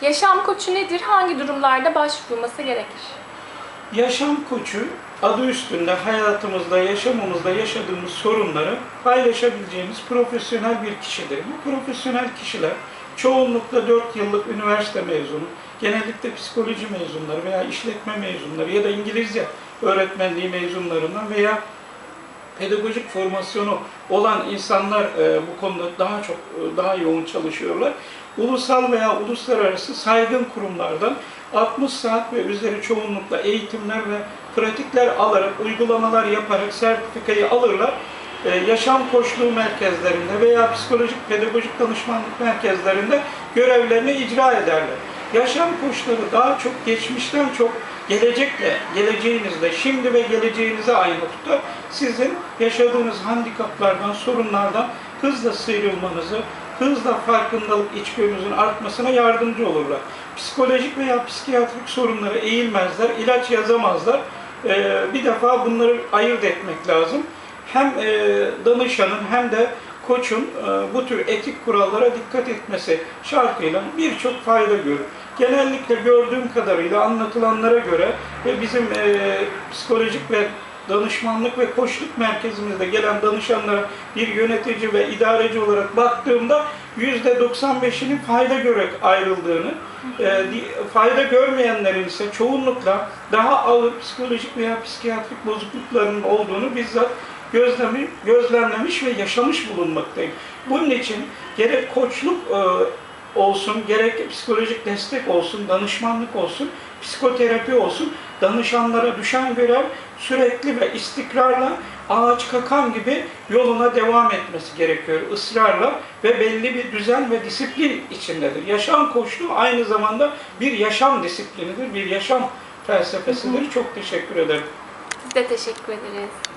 Yaşam koçu nedir? Hangi durumlarda başvurulması gerekir? Yaşam koçu adı üstünde hayatımızda, yaşamımızda yaşadığımız sorunları paylaşabileceğimiz profesyonel bir kişidir. Bu profesyonel kişiler çoğunlukla 4 yıllık üniversite mezunu, genellikle psikoloji mezunları veya işletme mezunları ya da İngilizce öğretmenliği mezunlarından veya pedagojik formasyonu olan insanlar e, bu konuda daha çok e, daha yoğun çalışıyorlar. Ulusal veya uluslararası saygın kurumlardan 60 saat ve üzeri çoğunlukla eğitimler ve pratikler alarak, uygulamalar yaparak sertifikayı alırlar. E, yaşam koçluğu merkezlerinde veya psikolojik pedagojik danışmanlık merkezlerinde görevlerini icra ederler. Yaşam koçları daha çok geçmişten çok gelecekle, geleceğinizle, şimdi ve geleceğinize aynı tutar. Sizin yaşadığınız handikaplardan, sorunlardan hızla sıyrılmanızı, hızla farkındalık içgörünüzün artmasına yardımcı olurlar. Psikolojik veya psikiyatrik sorunlara eğilmezler, ilaç yazamazlar. Ee, bir defa bunları ayırt etmek lazım. Hem e, danışanın hem de koçun e, bu tür etik kurallara dikkat etmesi şartıyla birçok fayda görür. Genellikle gördüğüm kadarıyla anlatılanlara göre ve bizim e, psikolojik ve danışmanlık ve koçluk merkezimizde gelen danışanlara bir yönetici ve idareci olarak baktığımda %95'inin fayda görerek ayrıldığını, e, fayda görmeyenlerin ise çoğunlukla daha ağır psikolojik veya psikiyatrik bozukluklarının olduğunu bizzat gözlemi, gözlemlemiş ve yaşamış bulunmaktayım. Bunun için gerek koçluk e, olsun, gerek psikolojik destek olsun, danışmanlık olsun, psikoterapi olsun, danışanlara düşen görev sürekli ve istikrarla ağaç kakan gibi yoluna devam etmesi gerekiyor ısrarla ve belli bir düzen ve disiplin içindedir. Yaşam koçluğu aynı zamanda bir yaşam disiplinidir, bir yaşam felsefesidir. Çok teşekkür ederim. Biz de teşekkür ederiz.